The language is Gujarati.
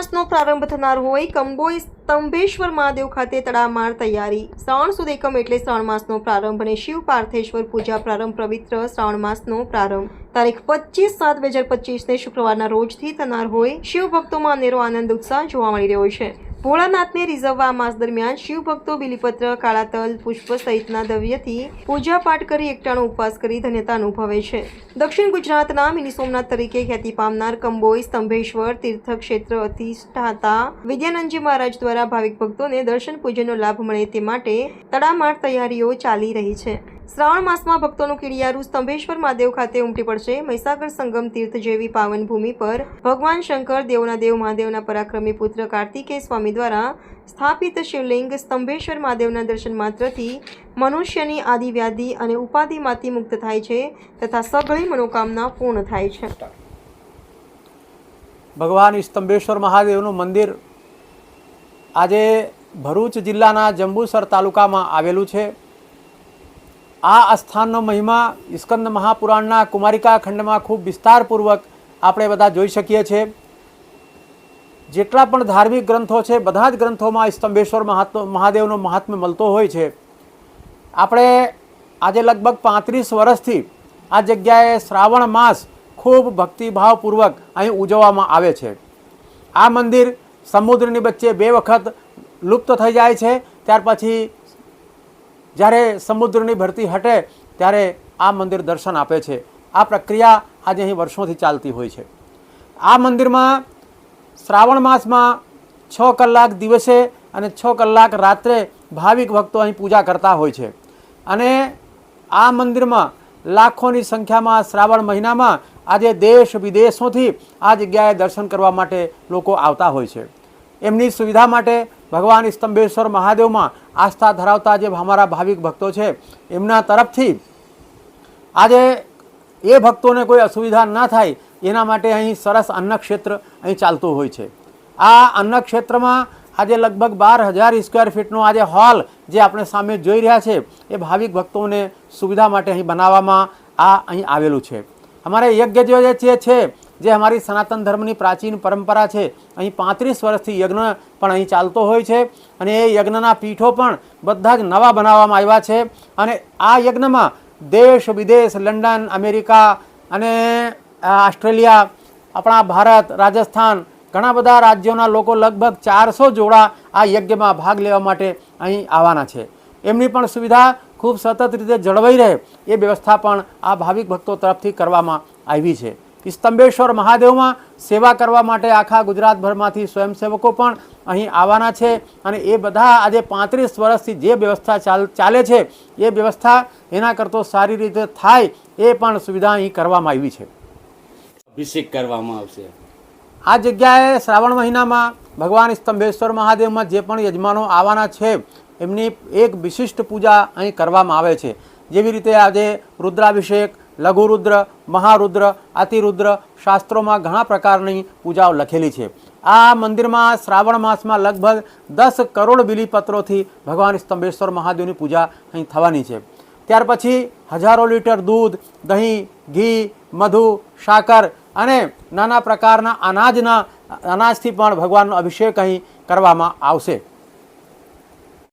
માસનો પ્રારંભ થનાર હોય કંબોઈ સ્તંભેશ્વર મહાદેવ ખાતે તડામાર તૈયારી. શ્રાવણ સુદ એકમ એટલે શ્રાવણ માસનો પ્રારંભ અને શિવ પાર્થેશ્વર પૂજા પ્રારંભ પવિત્ર શ્રાવણ માસનો પ્રારંભ. તારીખ પચીસ સાત બે હજાર પચીસને શુક્રવારના રોજથી થનાર હોય શિવ ભક્તોમાં અનેરો આનંદ ઉત્સાહ જોવા મળી રહ્યો છે. ભોળાનાથને રીઝવવા માસ દરમિયાન શિવ ભક્તો બિલીપત્ર કાળા તલ પુષ્પ સહિતના દ્રવ્યથી પૂજા પાઠ કરી એકટાણો ઉપવાસ કરી ધન્યતા અનુભવે છે. દક્ષિણ ગુજરાતના મિની સોમનાથ તરીકે ખ્યાતિ પામનાર કંબોઈ, સ્તંભેશ્વર, તીર્થક્ષેત્ર અધિષ્ઠાતા વિદ્યાનંદજી મહારાજ દ્વારા ભાવિક ભક્તોને દર્શન પૂજનનો લાભ મળે તે માટે તડામાર તૈયારીઓ ચાલી રહી છે. શ્રાવણ માસમાં ભક્તોનું કિડિયારું સ્તંભેશ્વર મહાદેવ ખાતે ઉમટી પડશે. મહીસાગર સંગમ તીર્થ જેવી પાવન ભૂમિ પર ભગવાન શંકર, દેવના દેવ, મહાદેવના પરાક્રમી પુત્ર કાર્તિકેય સ્વામી દ્વારા સ્થાપિત શિવલિંગ સ્તંભેશ્વર મહાદેવના દર્શન માત્રથી મનુષ્યની આદિ વ્યાધિ અને ઉપાધિમાંથી મુક્ત થાય છે તથા સઘળી મનોકામના પૂર્ણ થાય છે. ભગવાન સ્તંભેશ્વર મહાદેવનું મંદિર આજે ભરૂચ જિલ્લાના જંબુસર તાલુકામાં આવેલું છે. આ આસ્થાનનો મહિમા ઈસ્કંદ મહાપુરાણના કુમારિકા ખંડમાં ખૂબ વિસ્તારપૂર્વક આપણે બધા જોઈ શકીએ છીએ. જેટલા પણ ધાર્મિક ગ્રંથો છે, બધા જ ગ્રંથોમાં સ્તંભેશ્વર મહાદેવનો મહાત્મ્ય મળતો હોય છે. આપણે આજે લગભગ પાંત્રીસ વર્ષથી આ જગ્યાએ શ્રાવણ માસ ખૂબ ભક્તિભાવપૂર્વક અહીં ઉજવવામાં આવે છે. આ મંદિર સમુદ્રની વચ્ચે બે વખત લુપ્ત થઈ જાય છે, ત્યાર પછી જ્યારે સમુદ્રની ભરતી હટે ત્યારે આ મંદિર દર્શન આપે છે. આ પ્રક્રિયા આજે અહીં વર્ષોથી ચાલતી હોય છે. આ મંદિરમાં શ્રાવણ માસમાં છ કલાક દિવસે અને છ કલાક રાત્રે ભાવિક ભક્તો અહીં પૂજા કરતા હોય છે. અને આ મંદિરમાં લાખોની સંખ્યામાં શ્રાવણ મહિનામાં આજે દેશ વિદેશોથી આ જગ્યાએ દર્શન કરવા માટે લોકો આવતા હોય છે. એમની સુવિધા માટે ભગવાન સ્તંભેશ્વર મહાદેવમાં આસ્થા ધરાવતા જે અમારા ભાવિક ભક્તો છે, એમના તરફથી આજે એ ભક્તોને કોઈ અસુવિધા ના થાય, એના માટે અહીં સરસ અન્નક્ષેત્ર અહીં ચાલતું હોય છે. આ અન્નક્ષેત્રમાં આજે લગભગ બાર હજાર સ્ક્વેર ફીટનો આજે હોલ જે આપણે સામે જોઈ રહ્યા છે, એ ભાવિક ભક્તોને સુવિધા માટે અહીં બનાવવામાં આ અહીં આવેલું છે. અમારે યજ્ઞ જે છે જે અમારી સનાતન ધર્મની પ્રાચીન પરંપરા છે. અહીં પાંત્રીસ વર્ષથી યજ્ઞ પણ અહીં ચાલતો હોય છે અને એ યજ્ઞના પીઠો પણ બધા જ નવા બનાવવામાં આવ્યા છે અને આ યજ્ઞમાં દેશ, વિદેશ, લંડન, અમેરિકા અને ઓસ્ટ્રેલિયા, આપણા ભારત, રાજસ્થાન ઘણા બધા રાજ્યોના લોકો લગભગ ચારસો જોડા આ યજ્ઞમાં ભાગ લેવા માટે અહીં આવવાના છે. એમની પણ સુવિધા ખૂબ સતત રીતે જળવાઈ રહે એ વ્યવસ્થા પણ આ ભાવિક ભક્તો તરફથી કરવામાં આવી છે. સ્તંભેશ્વર મહાદેવમાં સેવા કરવા માટે આખા ગુજરાતભરમાંથી સ્વયંસેવકો પણ અહીં આવવાના છે અને એ બધા આજે પાંત્રીસ વર્ષથી જે વ્યવસ્થા ચાલ ચાલે છે એ વ્યવસ્થા એના કરતો સારી રીતે થાય એ પણ સુવિધા અહીં કરવામાં આવી છે. અભિષેક કરવામાં આવશે. આ જગ્યાએ શ્રાવણ મહિનામાં ભગવાન સ્તંભેશ્વર મહાદેવમાં જે પણ યજમાનો આવવાના છે એમની એક વિશિષ્ટ પૂજા અહીં કરવામાં આવે છે. જેવી રીતે આજે રુદ્રાભિષેક લઘુરુદ્ર, મહારુદ્ર, અતિરુદ્ર શાસ્ત્રોમાં ઘણા પ્રકારની પૂજાઓ લખેલી છે. આ મંદિરમાં શ્રાવણ માસમાં લગભગ દસ કરોડ બિલીપત્રોથી ભગવાન સ્તંભેશ્વર મહાદેવની પૂજા અહીં થવાની છે. ત્યાર પછી હજારો લીટર દૂધ, દહીં, ઘી, મધુ, સાકર અને નાના પ્રકારના અનાજના, અનાજથી પણ ભગવાનનો અભિષેક અહીં કરવામાં આવશે.